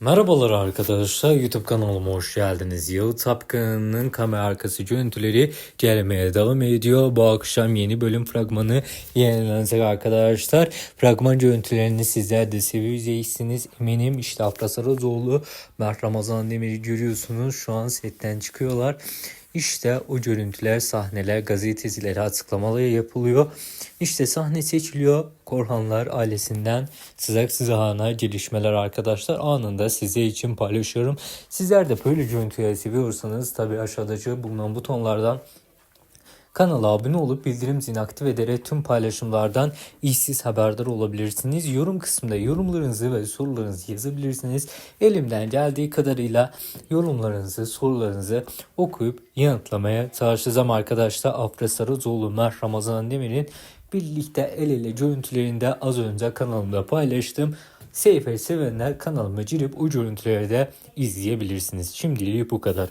Merhabalar arkadaşlar YouTube kanalıma hoş geldiniz. Yağı Tapkan'ın kamera arkası görüntüleri gelmeye devam ediyor. Bu akşam yeni bölüm fragmanı yayınlanacak arkadaşlar. Fragman görüntülerini sizler de seveceksiniz. Eminim işte Afra Saracoğlu, Mert Ramazan Demir'i görüyorsunuz. Şu an setten çıkıyorlar. İşte o görüntüler, sahneler gazetecilere açıklamaları yapılıyor. İşte sahne seçiliyor. Korhanlar ailesinden sıcak sıcağına gelişmeler arkadaşlar anında size için paylaşıyorum. Sizler de böyle görüntüleri seviyorsanız tabi aşağıdaki bulunan butonlardan Kanala abone olup bildirim zilini aktif ederek tüm paylaşımlardan işsiz haberdar olabilirsiniz. Yorum kısmında yorumlarınızı ve sorularınızı yazabilirsiniz. Elimden geldiği kadarıyla yorumlarınızı, sorularınızı okuyup yanıtlamaya çalışacağım arkadaşlar. Afra Saracoğlu, Mert Ramazan Demir'in birlikte el ele görüntülerinde az önce kanalımda paylaştım. Seyfe sevenler kanalıma girip o görüntüleri de izleyebilirsiniz. Şimdilik bu kadar.